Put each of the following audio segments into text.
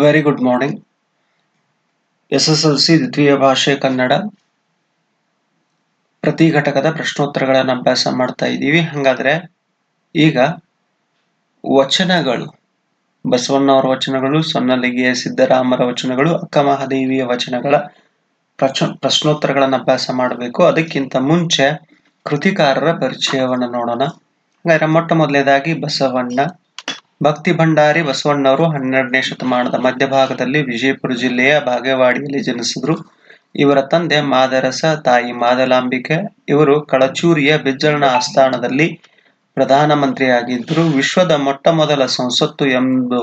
Very good morning S S L C ದ್ವಿತೀಯ ಭಾಷೆ ಕನ್ನಡ. ಪ್ರತಿ ಘಟಕದ ಪ್ರಶ್ನೋತ್ತರಗಳನ್ನು ಅಭ್ಯಾಸ ಮಾಡ್ತಾ ಇದ್ದೀವಿ. ಹಾಗಾದ್ರೆ ಈಗ ವಚನಗಳು, ಬಸವಣ್ಣವರ ವಚನಗಳು, ಸೊನ್ನಲಿಗೆಯ ಸಿದ್ದರಾಮರ ವಚನಗಳು, ಅಕ್ಕ ಮಹಾದೇವಿಯ ವಚನಗಳ ಪ್ರಚ, ಪ್ರಶ್ನೋತ್ತರಗಳನ್ನು ಅಭ್ಯಾಸ ಮಾಡಬೇಕು. ಅದಕ್ಕಿಂತ ಮುಂಚೆ ಕೃತಿಕಾರರ ಪರಿಚಯವನ್ನು ನೋಡೋಣ. ಹಾಗಾದ್ರೆ ಮೊಟ್ಟ ಮೊದಲನೇದಾಗಿ ಬಸವಣ್ಣ ಭಕ್ತಿ ಭಂಡಾರಿ ಬಸವಣ್ಣವರು ಹನ್ನೆರಡನೇ ಶತಮಾನದ ಮಧ್ಯಭಾಗದಲ್ಲಿ ವಿಜಯಪುರ ಜಿಲ್ಲೆಯ ಬಾಗೇವಾಡಿಯಲ್ಲಿ ಜನಿಸಿದ್ರು. ಇವರ ತಂದೆ ಮಾದರಸ, ತಾಯಿ ಮಾದಲಾಂಬಿಕೆ, ಇವರು ಕಳಚೂರಿಯ ಬಿಜ್ಜಳನ ಆಸ್ಥಾನದಲ್ಲಿ ಪ್ರಧಾನಮಂತ್ರಿಯಾಗಿದ್ದರು. ವಿಶ್ವದ ಮೊಟ್ಟ ಮೊದಲ ಸಂಸತ್ತು ಎಂದು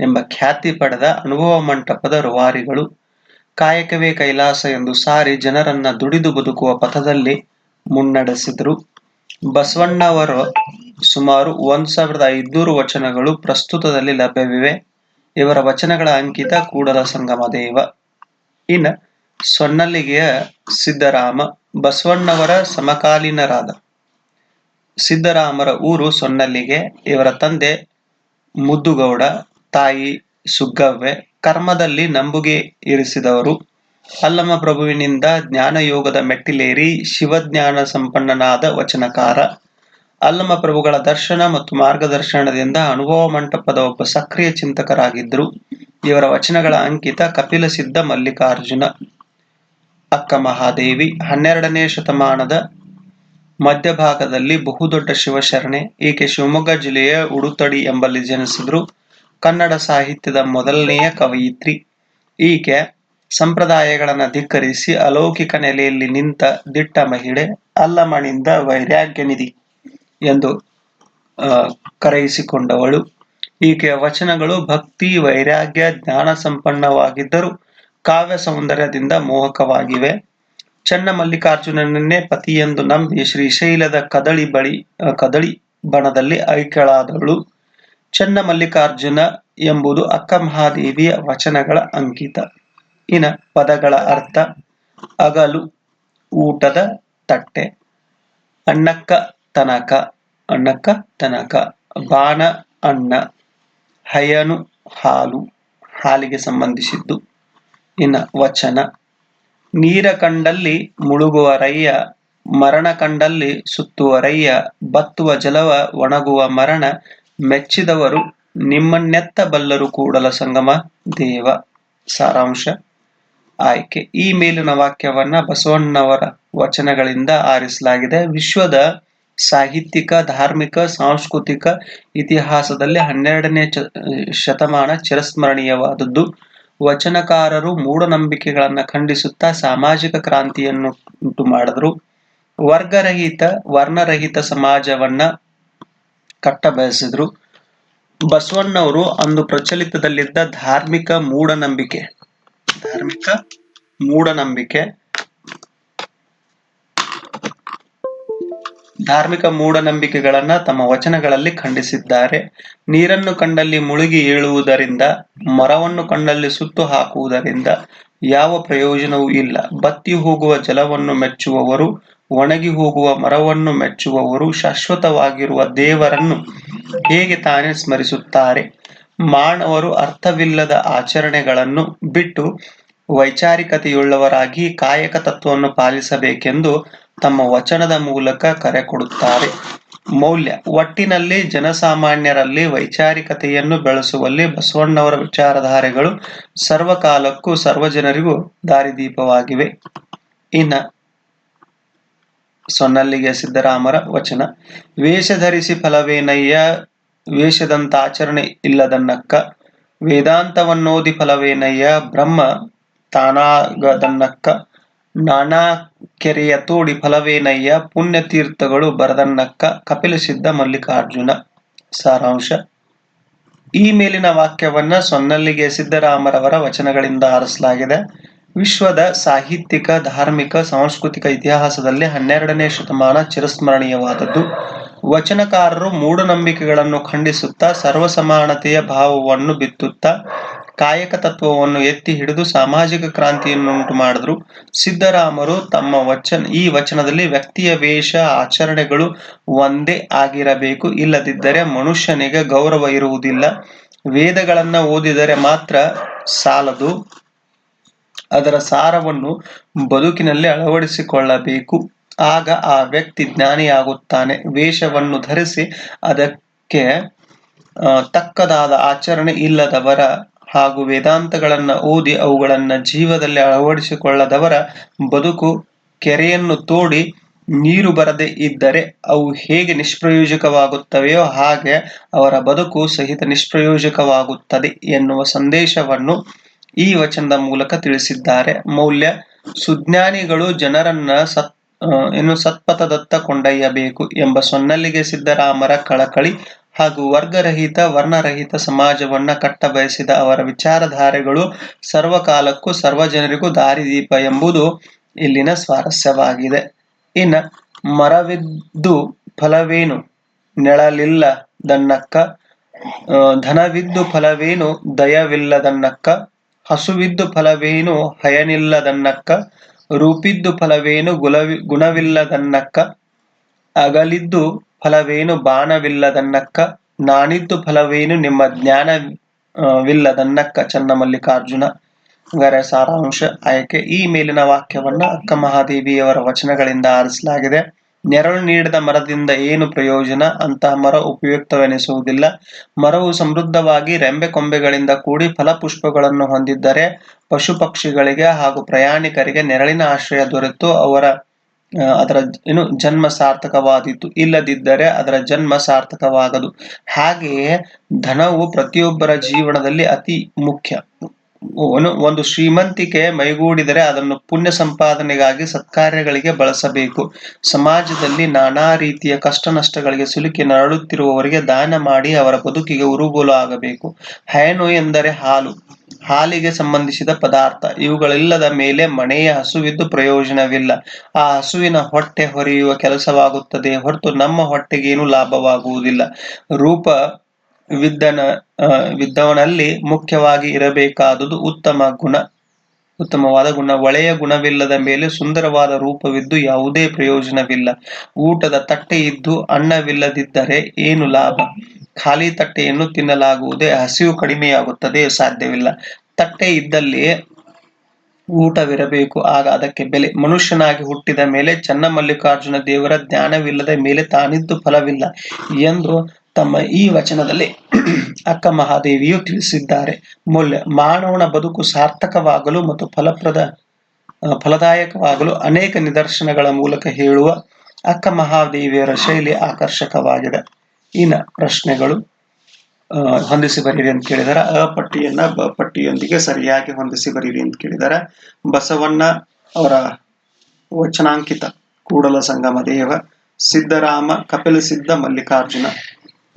ಎಂಬ ಖ್ಯಾತಿ ಪಡೆದ ಅನುಭವ ಮಂಟಪದ ರುವಾರಿಗಳು. ಕಾಯಕವೇ ಕೈಲಾಸ ಎಂದು ಸಾರಿ ಜನರನ್ನ ದುಡಿದು ಬದುಕುವ ಪಥದಲ್ಲಿ ಮುನ್ನಡೆಸಿದರು. ಬಸವಣ್ಣವರು ಸುಮಾರು ಒಂದ್ ಸಾವಿರದ ಐದುನೂರು ವಚನಗಳು ಪ್ರಸ್ತುತದಲ್ಲಿ ಲಭ್ಯವಿವೆ. ಇವರ ವಚನಗಳ ಅಂಕಿತ ಕೂಡಲ ಸಂಗಮ ದೇವ ಇನ್ನ ಸೊನ್ನಲ್ಲಿಗೆಯ ಸಿದ್ದರಾಮ ಬಸವಣ್ಣವರ ಸಮಕಾಲೀನರಾದ. ಸಿದ್ದರಾಮರ ಊರು ಸೊನ್ನಲ್ಲಿಗೆ ಇವರ ತಂದೆ ಮುದ್ದುಗೌಡ, ತಾಯಿ ಸುಗ್ಗವ್ವೆ ಕರ್ಮದಲ್ಲಿ ನಂಬುಗೆ ಇರಿಸಿದವರು. ಅಲ್ಲಮ ಪ್ರಭುವಿನಿಂದ ಜ್ಞಾನಯೋಗದ ಮೆಟ್ಟಿಲೇರಿ ಶಿವಜ್ಞಾನ ಸಂಪನ್ನನಾದ ವಚನಕಾರ. ಅಲ್ಲಮ ಪ್ರಭುಗಳ ದರ್ಶನ ಮತ್ತು ಮಾರ್ಗದರ್ಶನದಿಂದ ಅನುಭವ ಮಂಟಪದ ಒಬ್ಬ ಸಕ್ರಿಯ ಚಿಂತಕರಾಗಿದ್ದರು. ಇವರ ವಚನಗಳ ಅಂಕಿತ ಕಪಿಲ ಸಿದ್ಧ ಮಲ್ಲಿಕಾರ್ಜುನ. ಅಕ್ಕ ಮಹಾದೇವಿ, ಹನ್ನೆರಡನೇ ಶತಮಾನದ ಮಧ್ಯಭಾಗದಲ್ಲಿ ಬಹುದೊಡ್ಡ ಶಿವಶರಣೆ, ಈಕೆ ಶಿವಮೊಗ್ಗ ಜಿಲ್ಲೆಯ ಉಡುತಡಿ ಎಂಬಲ್ಲಿ ಜನಿಸಿದ್ರು. ಕನ್ನಡ ಸಾಹಿತ್ಯದ ಮೊದಲನೆಯ ಕವಯಿತ್ರಿ. ಈಕೆ ಸಂಪ್ರದಾಯಗಳನ್ನು ಧಿಕ್ಕರಿಸಿ ಅಲೌಕಿಕ ನೆಲೆಯಲ್ಲಿ ನಿಂತ ದಿಟ್ಟ ಮಹಿಳೆ ಅಲ್ಲಮಣಿಂದ ವೈರಾಗ್ಯ ನಿಧಿ ಎಂದು ಕರೆಯಿಸಿಕೊಂಡವಳು. ಈಕೆಯ ವಚನಗಳು ಭಕ್ತಿ, ವೈರಾಗ್ಯ, ಜ್ಞಾನ ಸಂಪನ್ನವಾಗಿದ್ದರೂ ಕಾವ್ಯ ಸೌಂದರ್ಯದಿಂದ ಮೋಹಕವಾಗಿವೆ. ಚನ್ನ ಮಲ್ಲಿಕಾರ್ಜುನನನ್ನೇ ಪತಿಯೆಂದು ನಂಬಿ ಶ್ರೀಶೈಲದ ಕದಳಿ ಬಳಿ ಕದಳಿ ಬಣದಲ್ಲಿ ಐಕ್ಯಳಾದಳು ಚನ್ನ ಮಲ್ಲಿಕಾರ್ಜುನ ಎಂಬುದು ಅಕ್ಕ ಮಹಾದೇವಿಯ ವಚನಗಳ ಅಂಕಿತ. ಇನ ಪದಗಳ ಅರ್ಥ, ಅಗಲು, ಊಟದ ತಟ್ಟೆ. ಅಣ್ಣಕ್ಕ ತನಕ, ಅಣ್ಣಕ್ಕ ತನಕ, ಬಾಣ, ಅಣ್ಣ, ಹಯನು, ಹಾಲು, ಹಾಲಿಗೆ ಸಂಬಂಧಿಸಿದ್ದು. ಇನ್ನ ವಚನ. ನೀರ ಕಂಡಲ್ಲಿ ಮುಳುಗುವ ರಯ್ಯ ಮರಣ ಕಂಡಲ್ಲಿ ಸುತ್ತುವ ರಯ್ಯ ಬತ್ತುವ ಜಲವ ಒಣಗುವ ಮರಣ, ಮೆಚ್ಚಿದವರು ನಿಮ್ಮನ್ನೆತ್ತ ಬಲ್ಲರು ಕೂಡಲ ಸಂಗಮ ದೇವ. ಸಾರಾಂಶ. ಆಯ್ಕೆ. ಈ ಮೇಲಿನ ವಾಕ್ಯವನ್ನ ಬಸವಣ್ಣವರ ವಚನಗಳಿಂದ ಆರಿಸಲಾಗಿದೆ. ವಿಶ್ವದ ಸಾಹಿತ್ಯಿಕ, ಧಾರ್ಮಿಕ, ಸಾಂಸ್ಕೃತಿಕ ಇತಿಹಾಸದಲ್ಲಿ ಹನ್ನೆರಡನೇ ಚ, ಶತಮಾನ ಚಿರಸ್ಮರಣೀಯವಾದದ್ದು. ವಚನಕಾರರು ಮೂಢನಂಬಿಕೆಗಳನ್ನು ಖಂಡಿಸುತ್ತಾ ಸಾಮಾಜಿಕ ಕ್ರಾಂತಿಯನ್ನು ಉಂಟು ಮಾಡಿದ್ರು. ವರ್ಗರಹಿತ, ವರ್ಣರಹಿತ ಸಮಾಜವನ್ನ ಕಟ್ಟಬಯಸಿದ್ರು. ಬಸವಣ್ಣವರು ಅಂದು ಪ್ರಚಲಿತದಲ್ಲಿದ್ದ ಧಾರ್ಮಿಕ ಮೂಢನಂಬಿಕೆ. ಧಾರ್ಮಿಕ ಮೂಢನಂಬಿಕೆ. ಧಾರ್ಮಿಕ ಮೂಢನಂಬಿಕೆಗಳನ್ನ ತಮ್ಮ ವಚನಗಳಲ್ಲಿ ಖಂಡಿಸಿದ್ದಾರೆ. ನೀರನ್ನು ಕಂಡಲ್ಲಿ ಮುಳುಗಿ ಏಳುವುದರಿಂದ, ಮರವನ್ನು ಕಂಡಲ್ಲಿ ಸುತ್ತು ಹಾಕುವುದರಿಂದ ಯಾವ ಪ್ರಯೋಜನವೂ ಇಲ್ಲ. ಬತ್ತಿ ಹೋಗುವ ಜಲವನ್ನು ಮೆಚ್ಚುವವರು, ಒಣಗಿ ಹೋಗುವ ಮರವನ್ನು ಮೆಚ್ಚುವವರು, ಶಾಶ್ವತವಾಗಿರುವ ದೇವರನ್ನು ಹೇಗೆ ತಾನೇ ಸ್ಮರಿಸುತ್ತಾರೆ? ಮಾನವರು ಅರ್ಥವಿಲ್ಲದ ಆಚರಣೆಗಳನ್ನು ಬಿಟ್ಟು ವೈಚಾರಿಕತೆಯುಳ್ಳವರಾಗಿ ಕಾಯಕ ತತ್ವವನ್ನು ಪಾಲಿಸಬೇಕೆಂದು ತಮ್ಮ ವಚನದ ಮೂಲಕ ಕರೆ ಕೊಡುತ್ತಾರೆ. ಮೌಲ್ಯ. ಒಟ್ಟಿನಲ್ಲಿ ಜನಸಾಮಾನ್ಯರಲ್ಲಿ ವೈಚಾರಿಕತೆಯನ್ನು ಬೆಳೆಸುವಲ್ಲಿ ಬಸವಣ್ಣವರ ವಿಚಾರಧಾರೆಗಳು ಸರ್ವಕಾಲಕ್ಕೂ ಸರ್ವಜನರಿಗೂ ದಾರಿದೀಪವಾಗಿವೆ. ಇನ್ನ ಸೊನ್ನಲ್ಲಿಗೆ ಸಿದ್ದರಾಮರ ವಚನ. ವೇಷ ಧರಿಸಿ ಫಲವೇನಯ್ಯ? ವೇಷದಂತಾಚರಣೆ ಇಲ್ಲದನ್ನಕ್ಕ ವೇದಾಂತವನ್ನೋದಿ ಫಲವೇನಯ್ಯ? ಬ್ರಹ್ಮ ತಾನಾಗದನ್ನಕ್ಕ. ನಾನಾ ಕೆರೆಯ ತೋಡಿ ಫಲವೇನಯ್ಯ ಪುಣ್ಯತೀರ್ಥಗಳು ಬರದನ್ನಕ್ಕ ಕಪಿಲ ಸಿದ್ಧ ಮಲ್ಲಿಕಾರ್ಜುನ. ಸಾರಾಂಶ. ಈ ಮೇಲಿನ ವಾಕ್ಯವನ್ನ ಸೊನ್ನಲ್ಲಿಗೆ ಸಿದ್ದರಾಮರವರ ವಚನಗಳಿಂದ ಆರಿಸಲಾಗಿದೆ ವಿಶ್ವದ ಸಾಹಿತ್ಯಿಕ, ಧಾರ್ಮಿಕ, ಸಾಂಸ್ಕೃತಿಕ ಇತಿಹಾಸದಲ್ಲಿ ಹನ್ನೆರಡನೇ ಶತಮಾನ ಚಿರಸ್ಮರಣೀಯವಾದದ್ದು. ವಚನಕಾರರು ಮೂಢನಂಬಿಕೆಗಳನ್ನು ಖಂಡಿಸುತ್ತಾ ಸರ್ವಸಮಾನತೆಯ ಭಾವವನ್ನು ಬಿತ್ತುತ್ತಾ ಕಾಯಕ ತತ್ವವನ್ನು ಎತ್ತಿ ಹಿಡಿದು ಸಾಮಾಜಿಕ ಕ್ರಾಂತಿಯನ್ನುಂಟು ಮಾಡಿದ್ರು. ಸಿದ್ದರಾಮರು ತಮ್ಮ ವಚನ, ಈ ವಚನದಲ್ಲಿ ವ್ಯಕ್ತಿಯ ವೇಷ, ಆಚರಣೆಗಳು ಒಂದೇ ಆಗಿರಬೇಕು. ಇಲ್ಲದಿದ್ದರೆ ಮನುಷ್ಯನಿಗೆ ಗೌರವ ಇರುವುದಿಲ್ಲ. ವೇದಗಳನ್ನ ಓದಿದರೆ ಮಾತ್ರ ಸಾಲದು. ಅದರ ಸಾರವನ್ನು ಬದುಕಿನಲ್ಲಿ ಅಳವಡಿಸಿಕೊಳ್ಳಬೇಕು. ಆಗ ಆ ವ್ಯಕ್ತಿ ಜ್ಞಾನಿಯಾಗುತ್ತಾನೆ. ವೇಷವನ್ನು ಧರಿಸಿ ಅದಕ್ಕೆ ತಕ್ಕದಾದ ಆಚರಣೆ ಇಲ್ಲದವರ ಹಾಗೂ ವೇದಾಂತಗಳನ್ನ ಓದಿ ಅವುಗಳನ್ನ ಜೀವದಲ್ಲಿ ಅಳವಡಿಸಿಕೊಳ್ಳದವರ ಬದುಕು ಕೆರೆಯನ್ನು ತೋಡಿ ನೀರು ಬರದೇ ಇದ್ದರೆ ಅವು ಹೇಗೆ ನಿಷ್ಪ್ರಯೋಜಕವಾಗುತ್ತವೆಯೋ ಹಾಗೆ ಅವರ ಬದುಕು ಸಹಿತ ನಿಷ್ಪ್ರಯೋಜಕವಾಗುತ್ತದೆ ಎನ್ನುವ ಸಂದೇಶವನ್ನು ಈ ವಚನದ ಮೂಲಕ ತಿಳಿಸಿದ್ದಾರೆ. ಮೌಲ್ಯ, ಸುಜ್ಞಾನಿಗಳು ಜನರನ್ನ ಸತ್ ಏನು ಸತ್ಪಥದತ್ತ ಕೊಂಡೊಯ್ಯಬೇಕು ಎಂಬ ಸೊನ್ನಲ್ಲಿಗೆ ಸಿದ್ದರಾಮರ ಕಳಕಳಿ ಹಾಗೂ ವರ್ಗರಹಿತ, ವರ್ಣರಹಿತ ಸಮಾಜವನ್ನ ಕಟ್ಟಬಯಸಿದ ಅವರ ವಿಚಾರಧಾರೆಗಳು ಸರ್ವಕಾಲಕ್ಕೂ ಸರ್ವಜನರಿಗೂ ದಾರಿದೀಪ ಎಂಬುದು ಇಲ್ಲಿನ ಸ್ವಾರಸ್ಯವಾಗಿದೆ. ಇನ್ನ ಮರವಿದ್ದು ಫಲವೇನು? ನೆಳಲಿಲ್ಲ ದನ್ನಕ್ಕ ಧನವಿದ್ದು ಫಲವೇನು? ದಯವಿಲ್ಲದನ್ನಕ್ಕ ಹಸುವಿದ್ದು ಫಲವೇನು? ಹಯನಿಲ್ಲದನ್ನಕ್ಕ ರೂಪಿದ್ದು ಫಲವೇನು ಗುಲವಿ ಗುಣವಿಲ್ಲದನ್ನಕ್ಕ ಅಗಲಿದ್ದು ಫಲವೇನು ಬಾಣವಿಲ್ಲದನ್ನಕ್ಕ ನಾನಿದ್ದು ಫಲವೇನು ನಿಮ್ಮ ಜ್ಞಾನ ಆ, ವಿಲ್ಲದನ್ನಕ್ಕ ಚನ್ನಮಲ್ಲಿಕಾರ್ಜುನ ಸಾರಾಂಶ ಆಯ್ಕೆ ಈ ಮೇಲಿನ ವಾಕ್ಯವನ್ನ ಅಕ್ಕ ಮಹಾದೇವಿಯವರ ವಚನಗಳಿಂದ ಆರಿಸಲಾಗಿದೆ. ನೆರಳು ನೀಡಿದ ಮರದಿಂದ ಏನು ಪ್ರಯೋಜನ? ಅಂತಹ ಮರ ಉಪಯುಕ್ತವೆನಿಸುವುದಿಲ್ಲ. ಮರವು ಸಮೃದ್ಧವಾಗಿ ರೆಂಬೆ ಕೊಂಬೆಗಳಿಂದ ಕೂಡಿ ಫಲಪುಷ್ಪಗಳನ್ನು ಹೊಂದಿದ್ದರೆ ಪಶು ಪಕ್ಷಿಗಳಿಗೆ ಹಾಗೂ ಪ್ರಯಾಣಿಕರಿಗೆ ನೆರಳಿನ ಆಶ್ರಯ ದೊರೆತು ಅವರ ಅದರ ಏನು ಜನ್ಮ ಸಾರ್ಥಕವಾದೀತು. ಇಲ್ಲದಿದ್ದರೆ ಅದರ ಜನ್ಮ ಸಾರ್ಥಕವಾಗದು. ಹಾಗೆಯೇ ಧನವು ಪ್ರತಿಯೊಬ್ಬರ ಜೀವನದಲ್ಲಿ ಅತಿ ಮುಖ್ಯ. ಒಂದು ಒಂದು ಶ್ರೀಮಂತಿಕೆ ಮೈಗೂಡಿದರೆ ಅದನ್ನು ಪುಣ್ಯ ಸಂಪಾದನೆಗಾಗಿ ಸತ್ಕಾರ್ಯಗಳಿಗೆ ಬಳಸಬೇಕು. ಸಮಾಜದಲ್ಲಿ ನಾನಾ ರೀತಿಯ ಕಷ್ಟ ನಷ್ಟಗಳಿಗೆ ಸಿಲುಕಿ ನರಳುತ್ತಿರುವವರಿಗೆ ದಾನ ಮಾಡಿ ಅವರ ಬದುಕಿಗೆ ಉರುಗೋಲು ಆಗಬೇಕು. ಹೈನು ಎಂದರೆ ಹಾಲು. ಹಾಲಿಗೆ ಸಂಬಂಧಿಸಿದ ಪದಾರ್ಥ. ಇವುಗಳಿಲ್ಲದ ಮೇಲೆ ಮನೆಯ ಹಸುವಿದ್ದು ಪ್ರಯೋಜನವಿಲ್ಲ. ಆ ಹಸುವಿನ ಹೊಟ್ಟೆ ಹೊರೆಯುವ ಕೆಲಸವಾಗುತ್ತದೆ. ಹೊರತು ನಮ್ಮ ಹೊಟ್ಟೆಗೇನು ಲಾಭವಾಗುವುದಿಲ್ಲ. ರೂಪ ವಿದ್ದನ ವಿದ್ದವನಲ್ಲಿ ಮುಖ್ಯವಾಗಿ ಇರಬೇಕಾದುದು ಉತ್ತಮ ಗುಣ, ಉತ್ತಮವಾದ ಗುಣ. ಒಳೆಯ ಗುಣವಿಲ್ಲದ ಮೇಲೆ ಸುಂದರವಾದ ರೂಪವಿದ್ದು ಯಾವುದೇ ಪ್ರಯೋಜನವಿಲ್ಲ. ಊಟದ ತಟ್ಟೆ ಇದ್ದು ಅನ್ನವಿಲ್ಲದಿದ್ದರೆ ಏನು ಲಾಭ? ಖಾಲಿ ತಟ್ಟೆಯನ್ನು ತಿನ್ನಲಾಗುವುದೇ ಹಸಿವು ಕಡಿಮೆಯಾಗುತ್ತದೆ, ಸಾಧ್ಯವಿಲ್ಲ. ತಟ್ಟೆ ಇದ್ದಲ್ಲಿ ಊಟವಿರಬೇಕು, ಆಗ ಅದಕ್ಕೆ ಬೆಲೆ. ಮನುಷ್ಯನಾಗಿ ಹುಟ್ಟಿದ ಮೇಲೆ ಚನ್ನಮಲ್ಲಿಕಾರ್ಜುನ ದೇವರ ಜ್ಞಾನವಿಲ್ಲದ ಮೇಲೆ ತಾನಿದ್ದು ಫಲವಿಲ್ಲ ಎಂದು ತಮ್ಮ ಈ ವಚನದಲ್ಲಿ ಅಕ್ಕ ಮಹಾದೇವಿಯು ತಿಳಿಸಿದ್ದಾರೆ. ಮೌಲ್ಯ, ಮಾನವನ ಬದುಕು ಸಾರ್ಥಕವಾಗಲು ಮತ್ತು ಫಲಪ್ರದ ಫಲದಾಯಕವಾಗಲು ಅನೇಕ ನಿದರ್ಶನಗಳ ಮೂಲಕ ಹೇಳುವ ಅಕ್ಕ ಮಹಾದೇವಿಯರ ಶೈಲಿ ಆಕರ್ಷಕವಾಗಿದೆ. ಇನ್ನ ಪ್ರಶ್ನೆಗಳು ಹೊಂದಿಸಿ ಬರೀರಿ ಅಂತ ಕೇಳಿದಾರೆ. ಅ ಪಟ್ಟಿಯನ್ನ ಬ ಪಟ್ಟಿಯೊಂದಿಗೆ ಸರಿಯಾಗಿ ಹೊಂದಿಸಿ ಬರೀರಿ ಅಂತ ಕೇಳಿದಾರೆ. ಬಸವಣ್ಣ ಅವರ ವಚನಾಂಕಿತ ಕೂಡಲ ಸಂಗಮ ದೇವ, ಸಿದ್ದರಾಮ, ಕಪಿಲ ಸಿದ್ಧ ಮಲ್ಲಿಕಾರ್ಜುನ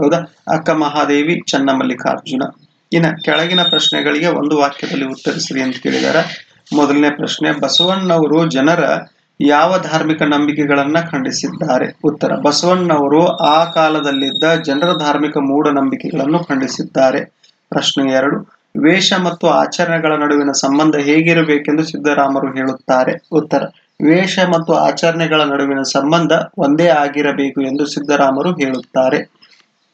ಹೌದಾ? ಅಕ್ಕ ಮಹಾದೇವಿ ಚನ್ನಮಲ್ಲಿಕಾರ್ಜುನ ಇನ್ನ ಕೆಳಗಿನ ಪ್ರಶ್ನೆಗಳಿಗೆ ಒಂದು ವಾಕ್ಯದಲ್ಲಿ ಉತ್ತರಿಸಿರಿ ಅಂತ ಕೇಳಿದಾರ. ಮೊದಲನೇ ಪ್ರಶ್ನೆ, ಬಸವಣ್ಣವರು ಜನರ ಯಾವ ಧಾರ್ಮಿಕ ನಂಬಿಕೆಗಳನ್ನ ಖಂಡಿಸಿದ್ದಾರೆ? ಉತ್ತರ, ಬಸವಣ್ಣವರು ಆ ಕಾಲದಲ್ಲಿದ್ದ ಜನರ ಧಾರ್ಮಿಕ ಮೂಢನಂಬಿಕೆಗಳನ್ನು ಖಂಡಿಸಿದ್ದಾರೆ. ಪ್ರಶ್ನೆ ಎರಡು, ವೇಷ ಮತ್ತು ಆಚರಣೆಗಳ ನಡುವಿನ ಸಂಬಂಧ ಹೇಗಿರಬೇಕೆಂದು ಸಿದ್ದರಾಮರು ಹೇಳುತ್ತಾರೆ. ಉತ್ತರ, ವೇಷ ಮತ್ತು ಆಚರಣೆಗಳ ನಡುವಿನ ಸಂಬಂಧ ಒಂದೇ ಆಗಿರಬೇಕು ಎಂದು ಸಿದ್ದರಾಮರು ಹೇಳುತ್ತಾರೆ.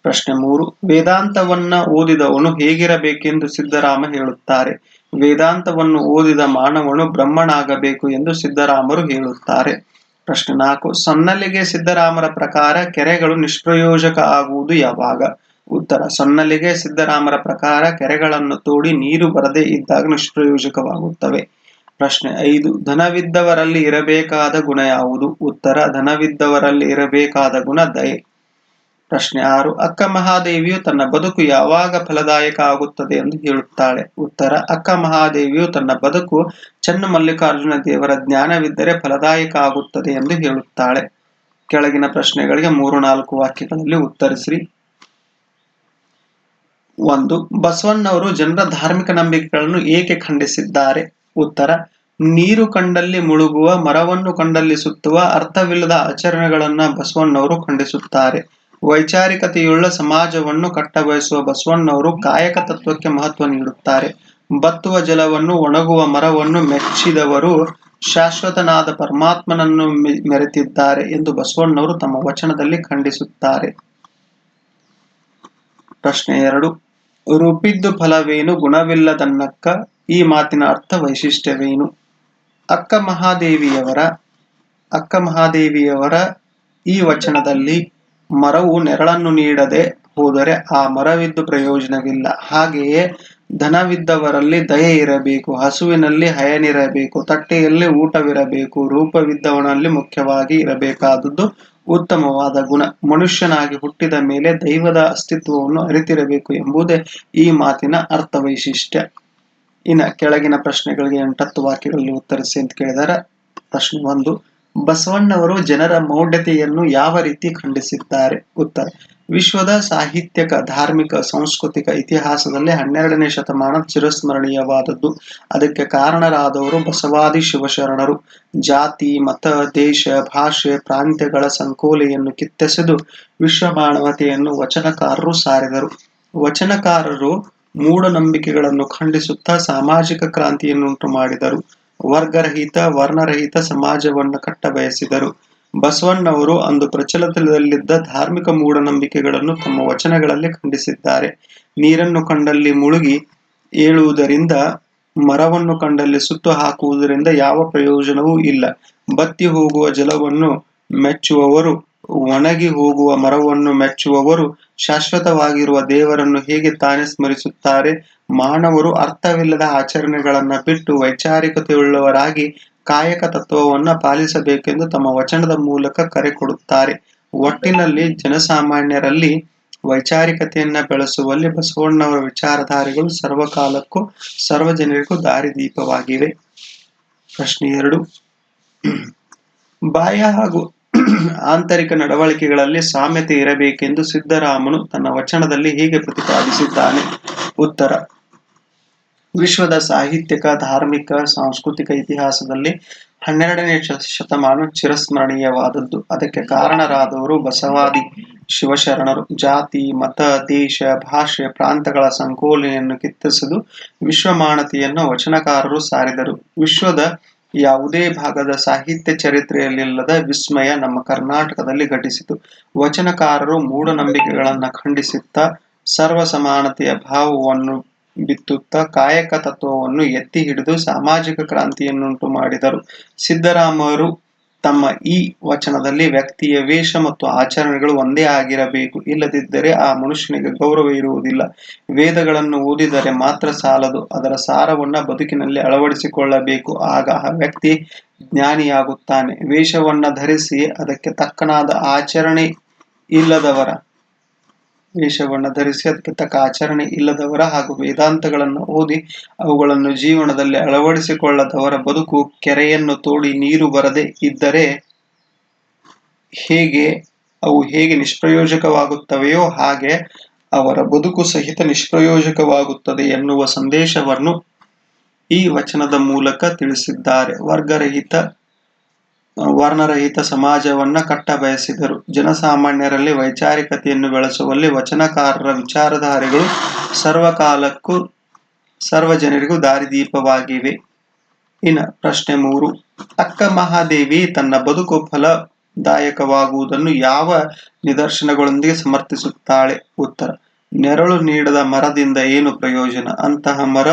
ಪ್ರಶ್ನೆ ಮೂರು. ವೇದಾಂತವನ್ನ ಓದಿದವನು ಹೇಗಿರಬೇಕೆಂದು ಸಿದ್ದರಾಮ ಹೇಳುತ್ತಾರೆ. ವೇದಾಂತವನ್ನು ಓದಿದ ಮಾನವನು ಬ್ರಹ್ಮನಾಗಬೇಕು ಎಂದು ಸಿದ್ದರಾಮರು ಹೇಳುತ್ತಾರೆ. ಪ್ರಶ್ನೆ ನಾಲ್ಕು. ಸನ್ನಲಿಗೆ ಸಿದ್ದರಾಮರ ಪ್ರಕಾರ ಕೆರೆಗಳು ನಿಷ್ಪ್ರಯೋಜಕ ಆಗುವುದು ಯಾವಾಗ? ಉತ್ತರ. ಸನ್ನಲಿಗೆ ಸಿದ್ದರಾಮರ ಪ್ರಕಾರ ಕೆರೆಗಳನ್ನು ತೋಡಿ ನೀರು ಬರದೇ ಇದ್ದಾಗ ನಿಷ್ಪ್ರಯೋಜಕವಾಗುತ್ತವೆ. ಪ್ರಶ್ನೆ ಐದು. ಧನವಿದ್ದವರಲ್ಲಿ ಇರಬೇಕಾದ ಗುಣ ಯಾವುದು? ಉತ್ತರ. ಧನವಿದ್ದವರಲ್ಲಿ ಇರಬೇಕಾದ ಗುಣ ದಯೆ. ಪ್ರಶ್ನೆ ಆರು, ಅಕ್ಕ ಮಹಾದೇವಿಯು ತನ್ನ ಬದುಕು ಯಾವಾಗ ಫಲದಾಯಕ ಆಗುತ್ತದೆ ಎಂದು ಹೇಳುತ್ತಾಳೆ. ಉತ್ತರ, ಅಕ್ಕ ಮಹಾದೇವಿಯು ತನ್ನ ಬದುಕು ಚೆನ್ನಮಲ್ಲಿಕಾರ್ಜುನ ದೇವರ ಜ್ಞಾನವಿದ್ದರೆ ಫಲದಾಯಕ ಆಗುತ್ತದೆ ಎಂದು ಹೇಳುತ್ತಾಳೆ. ಕೆಳಗಿನ ಪ್ರಶ್ನೆಗಳಿಗೆ ಮೂರು, ನಾಲ್ಕು ವಾಕ್ಯಗಳಲ್ಲಿ ಉತ್ತರಿಸಿರಿ. ಒಂದು, ಬಸವಣ್ಣವರು ಜನರ ಧಾರ್ಮಿಕ ನಂಬಿಕೆಗಳನ್ನು ಏಕೆ ಖಂಡಿಸಿದ್ದಾರೆ? ಉತ್ತರ, ನೀರು ಕಂಡಲ್ಲಿ ಮುಳುಗುವ, ಮರವನ್ನು ಕಂಡಲ್ಲಿ ಸುತ್ತುವ, ಅರ್ಥವಿಲ್ಲದ ಆಚರಣೆಗಳನ್ನು ಬಸವಣ್ಣವರು ಖಂಡಿಸುತ್ತಾರೆ. ವೈಚಾರಿಕತೆಯುಳ್ಳ ಸಮಾಜವನ್ನು ಕಟ್ಟಬಯಸುವ ಬಸವಣ್ಣವರು ಕಾಯಕ ತತ್ವಕ್ಕೆ ಮಹತ್ವ ನೀಡುತ್ತಾರೆ. ಬತ್ತುವ ಜಲವನ್ನು ಒಣಗುವ ಮರವನ್ನು ಮೆಚ್ಚಿದವರು ಶಾಶ್ವತನಾದ ಪರಮಾತ್ಮನನ್ನು ಮೆರೆತಿದ್ದಾರೆ ಎಂದು ಬಸವಣ್ಣವರು ತಮ್ಮ ವಚನದಲ್ಲಿ ಖಂಡಿಸುತ್ತಾರೆ. ಪ್ರಶ್ನೆ ಎರಡು. ರೂಪಿದ್ದು ಫಲವೇನು, ಗುಣವಿಲ್ಲದನ್ನಕ್ಕ ಈ ಮಾತಿನ ಅರ್ಥ ವೈಶಿಷ್ಟ್ಯವೇನು? ಅಕ್ಕ ಮಹಾದೇವಿಯವರ ಅಕ್ಕ ಮಹಾದೇವಿಯವರ ಈ ವಚನದಲ್ಲಿ ಮರವು ನೆರಳನ್ನು ನೀಡದೆ ಹೋದರೆ ಆ ಮರವಿದ್ದು ಪ್ರಯೋಜನವಿಲ್ಲ. ಹಾಗೆಯೇ ಧನವಿದ್ದವರಲ್ಲಿ ದಯೆ ಇರಬೇಕು, ಹಸುವಿನಲ್ಲಿ ಹಯನಿರಬೇಕು, ತಟ್ಟೆಯಲ್ಲಿ ಊಟವಿರಬೇಕು, ರೂಪವಿದ್ದವನಲ್ಲಿ ಮುಖ್ಯವಾಗಿ ಇರಬೇಕಾದದ್ದು ಉತ್ತಮವಾದ ಗುಣ. ಮನುಷ್ಯನಾಗಿ ಹುಟ್ಟಿದ ಮೇಲೆ ದೈವದ ಅಸ್ತಿತ್ವವನ್ನು ಅರಿತಿರಬೇಕು ಎಂಬುದೇ ಈ ಮಾತಿನ ಅರ್ಥ ವೈಶಿಷ್ಟ್ಯ ಇನ್ನ ಕೆಳಗಿನ ಪ್ರಶ್ನೆಗಳಿಗೆ ಎಂಟತ್ತು ವಾಕ್ಯಗಳಲ್ಲಿ ಉತ್ತರಿಸಿ ಅಂತ ಕೇಳಿದರೆ. ಪ್ರಶ್ನೆ ಒಂದು ಬಸವಣ್ಣವರು ಜನರ ಮೌಢ್ಯತೆಯನ್ನು ಯಾವ ರೀತಿ ಖಂಡಿಸಿದ್ದಾರೆ? ಉತ್ತರ. ವಿಶ್ವದ ಸಾಹಿತ್ಯಕ, ಧಾರ್ಮಿಕ, ಸಾಂಸ್ಕೃತಿಕ ಇತಿಹಾಸದಲ್ಲಿ ಹನ್ನೆರಡನೇ ಶತಮಾನ ಚಿರಸ್ಮರಣೀಯವಾದದ್ದು. ಅದಕ್ಕೆ ಕಾರಣರಾದವರು ಬಸವಾದಿ ಶಿವಶರಣರು. ಜಾತಿ, ಮತ, ದೇಶ, ಭಾಷೆ, ಪ್ರಾಂತ್ಯಗಳ ಸಂಕೋಲೆಯನ್ನು ಕಿತ್ತೆಸೆದು ವಿಶ್ವ ಮಾನವತೆಯನ್ನು ವಚನಕಾರರು ಸಾರಿದರು. ವಚನಕಾರರು ಮೂಢನಂಬಿಕೆಗಳನ್ನು ಖಂಡಿಸುತ್ತಾ ಸಾಮಾಜಿಕ ಕ್ರಾಂತಿಯನ್ನುಂಟು ಮಾಡಿದರು ವರ್ಗರಹಿತ, ವರ್ಣರಹಿತ ಸಮಾಜವನ್ನು ಕಟ್ಟಬಯಸಿದರು. ಬಸವಣ್ಣವರು ಅಂದು ಪ್ರಚಲಿತದಲ್ಲಿದ್ದ ಧಾರ್ಮಿಕ ಮೂಢನಂಬಿಕೆಗಳನ್ನು ತಮ್ಮ ವಚನಗಳಲ್ಲಿ ಖಂಡಿಸಿದ್ದಾರೆ. ನೀರನ್ನು ಕಂಡಲ್ಲಿ ಮುಳುಗಿ ಏಳುವುದರಿಂದ, ಮರವನ್ನು ಕಂಡಲ್ಲಿ ಸುತ್ತು ಹಾಕುವುದರಿಂದ ಯಾವ ಪ್ರಯೋಜನವೂ ಇಲ್ಲ. ಬತ್ತಿ ಹೋಗುವ ಜಲವನ್ನು ಮೆಚ್ಚುವವರು, ಒಣಗಿ ಹೋಗುವ ಮರವನ್ನು ಮೆಚ್ಚುವವರು, ಶಾಶ್ವತವಾಗಿರುವ ದೇವರನ್ನು ಹೇಗೆ ತಾನೇ ಸ್ಮರಿಸುತ್ತಾರೆ ಮಾನವರು ಅರ್ಥವಿಲ್ಲದ ಆಚರಣೆಗಳನ್ನ ಬಿಟ್ಟು ವೈಚಾರಿಕತೆಯುಳ್ಳವರಾಗಿ ಕಾಯಕ ತತ್ವವನ್ನ ಪಾಲಿಸಬೇಕೆಂದು ತಮ್ಮ ವಚನದ ಮೂಲಕ ಕರೆ ಕೊಡುತ್ತಾರೆ. ಒಟ್ಟಿನಲ್ಲಿ ಜನಸಾಮಾನ್ಯರಲ್ಲಿ ವೈಚಾರಿಕತೆಯನ್ನ ಬೆಳೆಸುವಲ್ಲಿ ಬಸವಣ್ಣವರ ವಿಚಾರಧಾರೆಗಳು ಸರ್ವಕಾಲಕ್ಕೂ ಸರ್ವಜನರಿಗೂ ದಾರಿದೀಪವಾಗಿವೆ. ಪ್ರಶ್ನೆ ಎರಡು. ಬಾಹ್ಯ ಹಾಗೂ ಆಂತರಿಕ ನಡವಳಿಕೆಗಳಲ್ಲಿ ಸಾಮ್ಯತೆ ಇರಬೇಕೆಂದು ಸಿದ್ದರಾಮನು ತನ್ನ ವಚನದಲ್ಲಿ ಹೀಗೆ ಪ್ರತಿಪಾದಿಸಿದ್ದಾನೆ. ಉತ್ತರ. ವಿಶ್ವದ ಸಾಹಿತ್ಯಕ, ಧಾರ್ಮಿಕ, ಸಾಂಸ್ಕೃತಿಕ ಇತಿಹಾಸದಲ್ಲಿ ಹನ್ನೆರಡನೇ ಶತಮಾನ ಚಿರಸ್ಮರಣೀಯವಾದದ್ದು. ಅದಕ್ಕೆ ಕಾರಣರಾದವರು ಬಸವಾದಿ, ಶಿವಶರಣರು. ಜಾತಿ, ಮತ, ದೇಶ, ಭಾಷೆ, ಪ್ರಾಂತಗಳ ಸಂಕೋಲೆಯನ್ನು ಕಿತ್ತಿಸಲು ವಿಶ್ವಮಾನತೆಯನ್ನು ವಚನಕಾರರು ಸಾರಿದರು. ವಿಶ್ವದ ಯಾವುದೇ ಭಾಗದ ಸಾಹಿತ್ಯ ಚರಿತ್ರೆಯಲ್ಲಿಲ್ಲದ ವಿಸ್ಮಯ ನಮ್ಮ ಕರ್ನಾಟಕದಲ್ಲಿ ಘಟಿಸಿತು. ವಚನಕಾರರು ಮೂಢನಂಬಿಕೆಗಳನ್ನ ಖಂಡಿಸುತ್ತಾ ಸರ್ವ ಸಮಾನತೆಯ ಭಾವವನ್ನು ಬಿತ್ತುತ್ತಾ ಕಾಯಕ ತತ್ವವನ್ನು ಎತ್ತಿ ಹಿಡಿದು ಸಾಮಾಜಿಕ ಕ್ರಾಂತಿಯನ್ನುಂಟು ಮಾಡಿದರು. ಸಿದ್ದರಾಮರು ತಮ್ಮ ಈ ವಚನದಲ್ಲಿ ವ್ಯಕ್ತಿಯ ವೇಷ ಮತ್ತು ಆಚರಣೆಗಳು ಒಂದೇ ಆಗಿರಬೇಕು. ಇಲ್ಲದಿದ್ದರೆ ಆ ಮನುಷ್ಯನಿಗೆ ಗೌರವ ಇರುವುದಿಲ್ಲ. ವೇದಗಳನ್ನು ಓದಿದರೆ ಮಾತ್ರ ಸಾಲದು. ಅದರ ಸಾರವನ್ನ ಬದುಕಿನಲ್ಲಿ ಅಳವಡಿಸಿಕೊಳ್ಳಬೇಕು. ಆಗ ಆ ವ್ಯಕ್ತಿ ಜ್ಞಾನಿಯಾಗುತ್ತಾನೆ. ವೇಷವನ್ನ ಧರಿಸಿ ಅದಕ್ಕೆ ತಕ್ಕನಾದ ಆಚರಣೆ ಇಲ್ಲದವರ ವೇಷವನ್ನು ಧರಿಸಿ ತಕ್ಕ ಆಚರಣೆ ಇಲ್ಲದವರ ಹಾಗೂ ವೇದಾಂತಗಳನ್ನು ಓದಿ ಅವುಗಳನ್ನು ಜೀವನದಲ್ಲಿ ಅಳವಡಿಸಿಕೊಳ್ಳದವರ ಬದುಕು ಕೆರೆಯನ್ನು ತೋಡಿ ನೀರು ಬರದೆ ಇದ್ದರೆ ಹೇಗೆ, ಅವು ಹೇಗೆ ನಿಷ್ಪ್ರಯೋಜಕವಾಗುತ್ತವೆಯೋ ಹಾಗೆ ಅವರ ಬದುಕು ಸಹಿತ ನಿಷ್ಪ್ರಯೋಜಕವಾಗುತ್ತದೆ ಎನ್ನುವ ಸಂದೇಶವನ್ನು ಈ ವಚನದ ಮೂಲಕ ತಿಳಿಸಿದ್ದಾರೆ. ವರ್ಗರಹಿತ ವರ್ಣರಹಿತ ಸಮಾಜವನ್ನ ಕಟ್ಟ ಬಯಸಿದರು. ಜನಸಾಮಾನ್ಯರಲ್ಲಿ ವೈಚಾರಿಕತೆಯನ್ನು ಬೆಳೆಸುವಲ್ಲಿ ವಚನಕಾರರ ವಿಚಾರಧಾರೆಗಳು ಸರ್ವಕಾಲಕ್ಕೂ ಸರ್ವಜನರಿಗೂ ದಾರಿದೀಪವಾಗಿವೆ. ಇನ್ನು ಪ್ರಶ್ನೆ ಮೂರು. ಅಕ್ಕ ಮಹಾದೇವಿ ತನ್ನ ಬದುಕು ಫಲದಾಯಕವಾಗುವುದನ್ನು ಯಾವ ನಿದರ್ಶನಗಳೊಂದಿಗೆ ಸಮರ್ಥಿಸುತ್ತಾಳೆ? ಉತ್ತರ. ನೆರಳು ನೀಡದ ಮರದಿಂದ ಏನು ಪ್ರಯೋಜನ? ಅಂತಹ ಮರ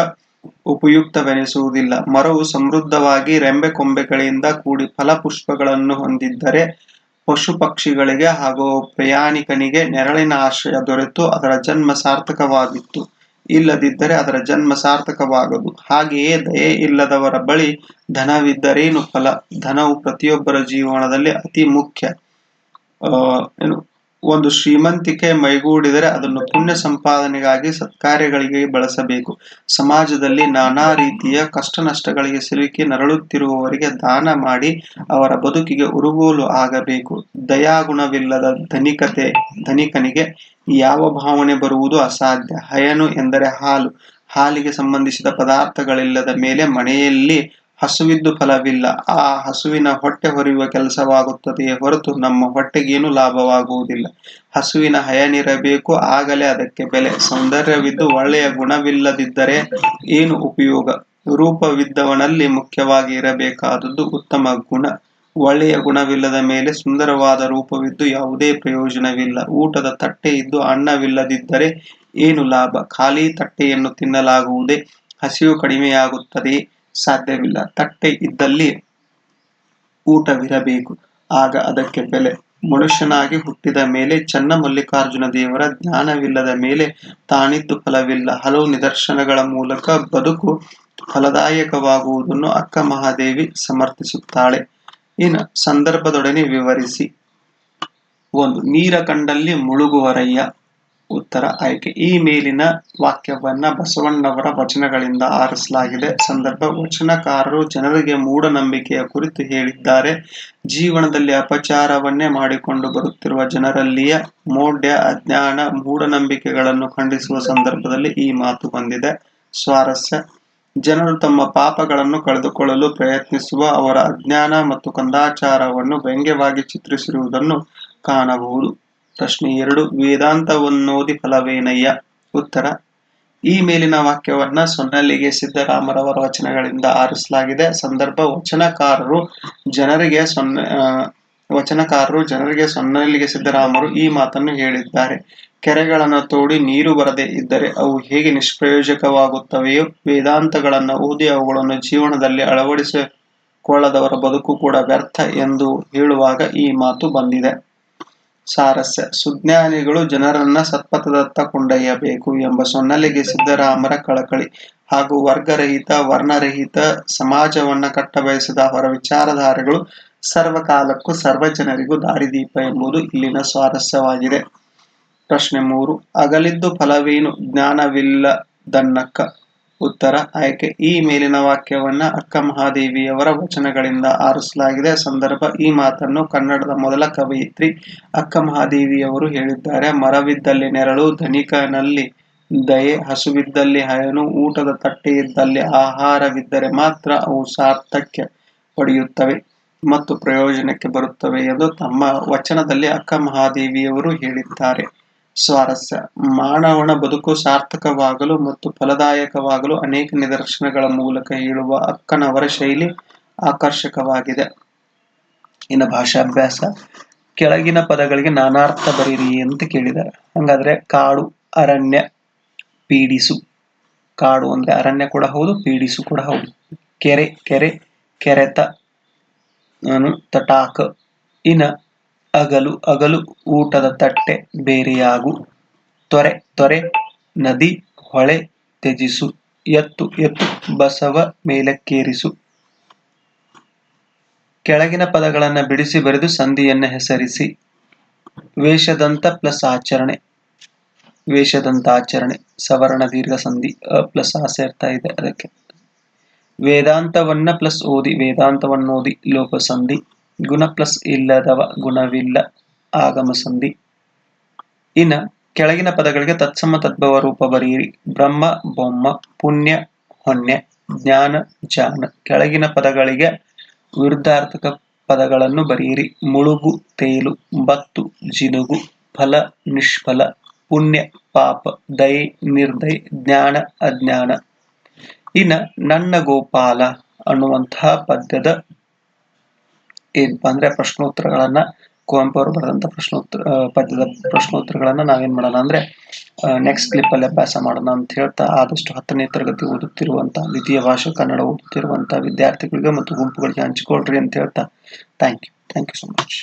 ಉಪಯುಕ್ತವೆನಿಸುವುದಿಲ್ಲ ಮರವು ಸಮೃದ್ಧವಾಗಿ ರೆಂಬೆ ಕೊಂಬೆಗಳಿಂದ ಕೂಡಿ ಫಲಪುಷ್ಪಗಳನ್ನು ಹೊಂದಿದ್ದರೆ ಪಶು ಪಕ್ಷಿಗಳಿಗೆ ಹಾಗೂ ಪ್ರಯಾಣಿಕನಿಗೆ ನೆರಳಿನ ಆಶ್ರಯ ದೊರೆತು ಅದರ ಜನ್ಮ ಸಾರ್ಥಕವಾಗಿತ್ತು. ಇಲ್ಲದಿದ್ದರೆ ಅದರ ಜನ್ಮ ಸಾರ್ಥಕವಾಗದು. ಹಾಗೆಯೇ ದಯೆ ಇಲ್ಲದವರ ಬಳಿ ಧನವಿದ್ದರೇನು ಫಲ? ಧನವು ಪ್ರತಿಯೊಬ್ಬರ ಜೀವನದಲ್ಲಿ ಅತಿ ಮುಖ್ಯ. ಏನು? ಒಂದು ಶ್ರೀಮಂತಿಕೆ ಮೈಗೂಡಿದರೆ ಅದನ್ನು ಪುಣ್ಯ ಸಂಪಾದನೆಗಾಗಿ ಸತ್ಕಾರ್ಯಗಳಿಗೆ ಬಳಸಬೇಕು. ಸಮಾಜದಲ್ಲಿ ನಾನಾ ರೀತಿಯ ಕಷ್ಟ ನಷ್ಟಗಳಿಗೆ ಸಿಲುಕಿ ನರಳುತ್ತಿರುವವರಿಗೆ ದಾನ ಮಾಡಿ ಅವರ ಬದುಕಿಗೆ ಉರುಗೋಲು ಆಗಬೇಕು. ದಯಾಗುಣವಿಲ್ಲದ ಧನಿಕತೆ, ಧನಿಕನಿಗೆ ಯಾವ ಭಾವನೆ ಬರುವುದು ಅಸಾಧ್ಯ? ಹಯನು ಎಂದರೆ ಹಾಲು. ಹಾಲಿಗೆ ಸಂಬಂಧಿಸಿದ ಪದಾರ್ಥಗಳಿಲ್ಲದ ಮೇಲೆ ಮನೆಯಲ್ಲಿ ಹಸುವಿದ್ದು ಫಲವಿಲ್ಲ. ಆ ಹಸುವಿನ ಹೊಟ್ಟೆ ಹೊರೆಯುವ ಕೆಲಸವಾಗುತ್ತದೆಯೇ ಹೊರತು ನಮ್ಮ ಹೊಟ್ಟೆಗೇನು ಲಾಭವಾಗುವುದಿಲ್ಲ. ಹಸುವಿನ ಹಯನಿರಬೇಕು ಆಗಲೇ ಅದಕ್ಕೆ ಬೆಲೆ. ಸೌಂದರ್ಯವಿದ್ದು ಒಳ್ಳೆಯ ಗುಣವಿಲ್ಲದಿದ್ದರೆ ಏನು ಉಪಯೋಗ? ರೂಪವಿದ್ದವನಲ್ಲಿ ಮುಖ್ಯವಾಗಿ ಇರಬೇಕಾದದ್ದು ಉತ್ತಮ ಗುಣ. ಒಳ್ಳೆಯ ಗುಣವಿಲ್ಲದ ಮೇಲೆ ಸುಂದರವಾದ ರೂಪವಿದ್ದು ಯಾವುದೇ ಪ್ರಯೋಜನವಿಲ್ಲ. ಊಟದ ತಟ್ಟೆ ಇದ್ದು ಅನ್ನವಿಲ್ಲದಿದ್ದರೆ ಏನು ಲಾಭ? ಖಾಲಿ ತಟ್ಟೆಯನ್ನು ತಿನ್ನಲಾಗುವುದೇ ಹಸಿವು ಕಡಿಮೆಯಾಗುತ್ತದೆ. ಸಾಧ್ಯವಿಲ್ಲ. ತಟ್ಟೆ ಇದ್ದಲ್ಲಿ ಊಟವಿರಬೇಕು. ಆಗ ಅದಕ್ಕೆ ಬೆಲೆ. ಮನುಷ್ಯನಾಗಿ ಹುಟ್ಟಿದ ಮೇಲೆ ಚನ್ನ ಮಲ್ಲಿಕಾರ್ಜುನ ದೇವರ ಜ್ಞಾನವಿಲ್ಲದ ಮೇಲೆ ತಾನಿದ್ದು ಫಲವಿಲ್ಲ. ಹಲವು ನಿದರ್ಶನಗಳ ಮೂಲಕ ಬದುಕು ಫಲದಾಯಕವಾಗುವುದನ್ನು ಅಕ್ಕ ಮಹಾದೇವಿ ಸಮರ್ಥಿಸುತ್ತಾಳೆ. ಇನ್ನು ಸಂದರ್ಭದೊಡನೆ ವಿವರಿಸಿ. ಒಂದು ನೀರ ಕಂಡಲ್ಲಿ ಮುಳುಗುವರಯ್ಯ ಉತ್ತರ ಆಯ್ಕೆ. ಈ ಮೇಲಿನ ವಾಕ್ಯವನ್ನ ಬಸವಣ್ಣವರ ವಚನಗಳಿಂದ ಆರಿಸಲಾಗಿದೆ. ಸಂದರ್ಭ, ವಚನಕಾರರು ಜನರಿಗೆ ಮೂಢನಂಬಿಕೆಯ ಕುರಿತು ಹೇಳಿದ್ದಾರೆ. ಜೀವನದಲ್ಲಿ ಅಪಚಾರವನ್ನೇ ಮಾಡಿಕೊಂಡು ಬರುತ್ತಿರುವ ಜನರಲ್ಲಿಯ ಮೌಢ್ಯ, ಅಜ್ಞಾನ, ಮೂಢನಂಬಿಕೆಗಳನ್ನು ಖಂಡಿಸುವ ಸಂದರ್ಭದಲ್ಲಿ ಈ ಮಾತು ಬಂದಿದೆ. ಸ್ವಾರಸ್ಯ. ಜನರು ತಮ್ಮ ಪಾಪಗಳನ್ನು ಕಳೆದುಕೊಳ್ಳಲು ಪ್ರಯತ್ನಿಸುವ ಅವರ ಅಜ್ಞಾನ ಮತ್ತು ಕಂದಾಚಾರವನ್ನು ವ್ಯಂಗ್ಯವಾಗಿ ಚಿತ್ರಿಸಿರುವುದನ್ನು ಕಾಣಬಹುದು. ಪ್ರಶ್ನೆ ಎರಡು, ವೇದಾಂತವನ್ನೋದಿ ಫಲವೇನಯ್ಯ? ಉತ್ತರ, ಈ ಮೇಲಿನ ವಾಕ್ಯವನ್ನ ಸೊನ್ನಲ್ಲಿಗೆ ಸಿದ್ದರಾಮರವರ ವಚನಗಳಿಂದ ಆರಿಸಲಾಗಿದೆ. ಸಂದರ್ಭ, ವಚನಕಾರರು ಜನರಿಗೆ ಸೊನ್ನ ವಚನಕಾರರು ಜನರಿಗೆ ಸೊನ್ನಲ್ಲಿಗೆ ಸಿದ್ದರಾಮರು ಈ ಮಾತನ್ನು ಹೇಳಿದ್ದಾರೆ. ಕೆರೆಗಳನ್ನು ತೋಡಿ ನೀರು ಬರದೇ ಇದ್ದರೆ ಅವು ಹೇಗೆ ನಿಷ್ಪ್ರಯೋಜಕವಾಗುತ್ತವೆಯೋ? ವೇದಾಂತಗಳನ್ನು ಓದಿ ಅವುಗಳನ್ನು ಜೀವನದಲ್ಲಿ ಅಳವಡಿಸಿಕೊಳ್ಳದವರ ಬದುಕು ಕೂಡ ವ್ಯರ್ಥ ಎಂದು ಹೇಳುವಾಗ ಈ ಮಾತು ಬಂದಿದೆ. ಸಾರಸ್ಯ. ಸುಜ್ಞಾನಿಗಳು ಜನರನ್ನ ಸತ್ಪಥದತ್ತ ಕೊಂಡೊಯ್ಯಬೇಕು ಎಂಬ ಸೊನ್ನಲಿಗೆ ಸಿದ್ದರಾಮರ ಕಳಕಳಿ ಹಾಗೂ ವರ್ಗರಹಿತ, ವರ್ಣರಹಿತ ಸಮಾಜವನ್ನ ಕಟ್ಟಬಯಸಿದ ಅವರ ವಿಚಾರಧಾರೆಗಳು ಸರ್ವಕಾಲಕ್ಕೂ ಸರ್ವ ಜನರಿಗೂ ದಾರಿದೀಪ ಎಂಬುದು ಇಲ್ಲಿನ ಸ್ವಾರಸ್ಯವಾಗಿದೆ. ಪ್ರಶ್ನೆ ಮೂರು. ಅಗಲಿದ್ದು ಫಲವೇನು? ಜ್ಞಾನವಿಲ್ಲದನ್ನಕ್ಕ ಉತ್ತರ, ಆಯ್ಕೆ. ಈ ಮೇಲಿನ ವಾಕ್ಯವನ್ನ ಅಕ್ಕ ಮಹಾದೇವಿಯವರ ವಚನಗಳಿಂದ ಆರಿಸಲಾಗಿದೆ. ಸಂದರ್ಭ ಈ ಮಾತನ್ನು ಕನ್ನಡದ ಮೊದಲ ಕವಯಿತ್ರಿ ಅಕ್ಕ ಮಹಾದೇವಿಯವರು ಹೇಳಿದ್ದಾರೆ. ಮರವಿದ್ದಲ್ಲಿ ನೆರಳು, ಧನಿಕನಲ್ಲಿ ದಯೆ, ಹಸುವಿದ್ದಲ್ಲಿ ಹಯನು, ಊಟದ ತಟ್ಟೆ ಇದ್ದಲ್ಲಿ ಆಹಾರವಿದ್ದರೆ ಮಾತ್ರ ಅವು ಸಾರ್ಥಕ್ಯ ಪಡೆಯುತ್ತವೆ ಮತ್ತು ಪ್ರಯೋಜನಕ್ಕೆ ಬರುತ್ತವೆ ಎಂದು ತಮ್ಮ ವಚನದಲ್ಲಿ ಅಕ್ಕ ಮಹಾದೇವಿಯವರು ಹೇಳಿದ್ದಾರೆ. ಸ್ವಾರಸ್ಯ. ಮಾನವನ ಬದುಕು ಸಾರ್ಥಕವಾಗಲು ಮತ್ತು ಫಲದಾಯಕವಾಗಲು ಅನೇಕ ನಿದರ್ಶನಗಳ ಮೂಲಕ ಹೇಳುವ ಅಕ್ಕನವರ ಶೈಲಿ ಆಕರ್ಷಕವಾಗಿದೆ. ಇನ್ನು ಭಾಷಾಭ್ಯಾಸ. ಕೆಳಗಿನ ಪದಗಳಿಗೆ ನಾನಾರ್ಥ ಬರೀರಿ ಅಂತ ಕೇಳಿದ್ದಾರೆ. ಹಂಗಾದ್ರೆ ಕಾಡು, ಅರಣ್ಯ, ಪೀಡಿಸು. ಕಾಡು ಅಂದ್ರೆ ಅರಣ್ಯ ಕೂಡ ಹೌದು, ಪೀಡಿಸು ಕೂಡ ಹೌದು. ಕೆರೆ ಕೆರೆ, ಕೆರೆತ ನಾನು ತಟಾಕ, ಇನ. ಅಗಲು ಅಗಲು ಊಟದ ತಟ್ಟೆ ಬೇರೆಯಾಗು. ತೊರೆ ತೊರೆ ನದಿ, ಹೊಳೆ ತ್ಯಜಿಸು. ಎತ್ತು ಎತ್ತು, ಬಸವ ಮೇಲಕ್ಕೇರಿಸು. ಕೆಳಗಿನ ಪದಗಳನ್ನು ಬಿಡಿಸಿ ಬರೆದು ಸಂಧಿಯನ್ನ ಹೆಸರಿಸಿ. ವೇಷದಂತ ಪ್ಲಸ್ ಆಚರಣೆ. ವೇಷದಂತ ಆಚರಣೆ ಸವರ್ಣ ದೀರ್ಘ ಸಂಧಿ. ಅ ಪ್ಲಸ್ ಆ ಸೇರ್ತಾ ಇದೆ ಅದಕ್ಕೆ. ವೇದಾಂತವನ್ನ ಪ್ಲಸ್ ಓದಿ. ವೇದಾಂತವನ್ನ ಓದಿ ಲೋಪ ಸಂಧಿ. ಗುಣ ಪ್ಲಸ್ ಇಲ್ಲದವ ಗುಣವಿಲ್ಲ ಆಗಮ ಸಂಧಿ. ಇನ್ನ ಕೆಳಗಿನ ಪದಗಳಿಗೆ ತತ್ಸಮ ತದ್ಭವ ರೂಪ ಬರೆಯಿರಿ. ಬ್ರಹ್ಮ, ಬೊಮ್ಮ, ಪುಣ್ಯ, ಹೊನ್ಯ, ಜ್ಞಾನ, ಜಾನ. ಕೆಳಗಿನ ಪದಗಳಿಗೆ ವಿರುದ್ಧಾರ್ಥಕ ಪದಗಳನ್ನು ಬರೆಯಿರಿ. ಮುಳುಗು, ತೇಲು, ಬತ್ತು, ಜಿನುಗು, ಫಲ, ನಿಷ್ಫಲ, ಪುಣ್ಯ, ಪಾಪ, ದಯೆ, ನಿರ್ದಯೆ, ಜ್ಞಾನ, ಅಜ್ಞಾನ. ಇನ್ನ ನನ್ನ ಗೋಪಾಲ ಅನ್ನುವಂತಹ ಪದ್ಯದ ಏನಪ್ಪಾ ಅಂದ್ರೆ ಪ್ರಶ್ನೋತ್ತರಗಳನ್ನ ಕುವೆಂಪು ಅವರು ಬರೆದಂತ ಪ್ರಶ್ನೋತ್ತರ ಪದ್ಯದ ಪ್ರಶ್ನೋತ್ತರಗಳನ್ನ ನಾವೇನ್ ಮಾಡೋಣ ಅಂದ್ರೆ ನೆಕ್ಸ್ಟ್ ಕ್ಲಿಪ್ ಅಲ್ಲಿ ಅಭ್ಯಾಸ ಮಾಡೋಣ ಅಂತ ಹೇಳ್ತಾ ಆದಷ್ಟು ಹತ್ತನೇ ತರಗತಿ ಓದುತ್ತಿರುವಂತಹ ದ್ವಿತೀಯ ಭಾಷೆ ಕನ್ನಡ ಓದುತ್ತಿರುವಂತಹ ವಿದ್ಯಾರ್ಥಿಗಳಿಗೆ ಮತ್ತು ಗುಂಪುಗಳಿಗೆ ಹಂಚಿಕೊಳ್ರಿ ಅಂತ ಹೇಳ್ತಾ. Thank you thank you so much